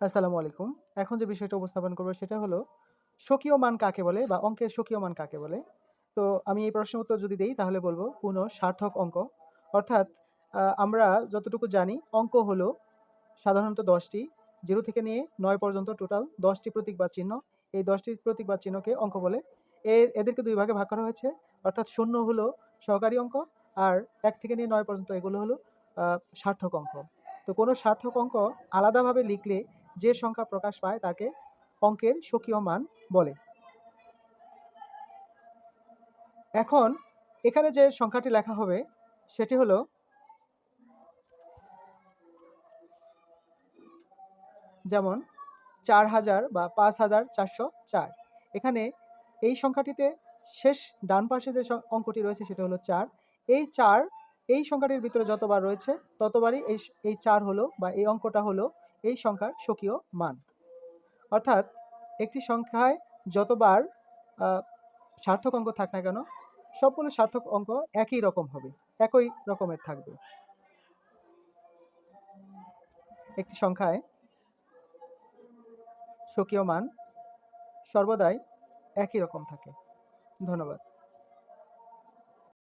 আসসালামু আলাইকুম। এখন যে বিষয়টা উপস্থাপন করব সেটা হলো, স্বকীয় মান কাকে বলে বা অঙ্কের স্বকীয় মান কাকে বলে? তো আমি এই প্রশ্নের উত্তর যদি দিই তাহলে বলব পুনঃ সার্থক অঙ্ক। অর্থাৎ আমরা যতটুকু জানি অঙ্ক হলো সাধারণত দশটি, জিরো থেকে নিয়ে নয় পর্যন্ত টোটাল দশটি প্রতীক বা চিহ্ন। এই দশটি প্রতীক বা চিহ্নকে অঙ্ক বলে। এ, এদেরকে দুই ভাগে ভাগ করা হয়েছে। অর্থাৎ শূন্য হলো সহকারী অঙ্ক আর এক থেকে নিয়ে নয় পর্যন্ত এগুলো হলো সার্থক অঙ্ক। তো কোনো সার্থক অঙ্ক আলাদাভাবে লিখলে যে সংখ্যা প্রকাশ পায় তাকে অঙ্কের স্বকীয় মান বলে। এখন এখানে যে সংখ্যাটি লেখা হবে, সেটি হলো যেমন চার হাজার বা পাঁচ হাজার চারশো চার। এখানে এই সংখ্যাটিতে শেষ ডান পাশে যে অঙ্কটি রয়েছে সেটা হলো চার। এই চার, এই সংখ্যাটির ভিতরে যতবার রয়েছে, ততবারই এই এই চার হলো বা এই অঙ্কটা হলো এই সংখ্যার স্বকীয় মান। অর্থাৎ একটি সংখ্যায় যতবার সার্থক অঙ্ক থাক না কেন সবগুলো সার্থক অঙ্ক একই রকম হবে, একই রকমের থাকবে। একটি সংখ্যায় স্বকীয় মান সর্বদাই একই রকম থাকে। ধন্যবাদ।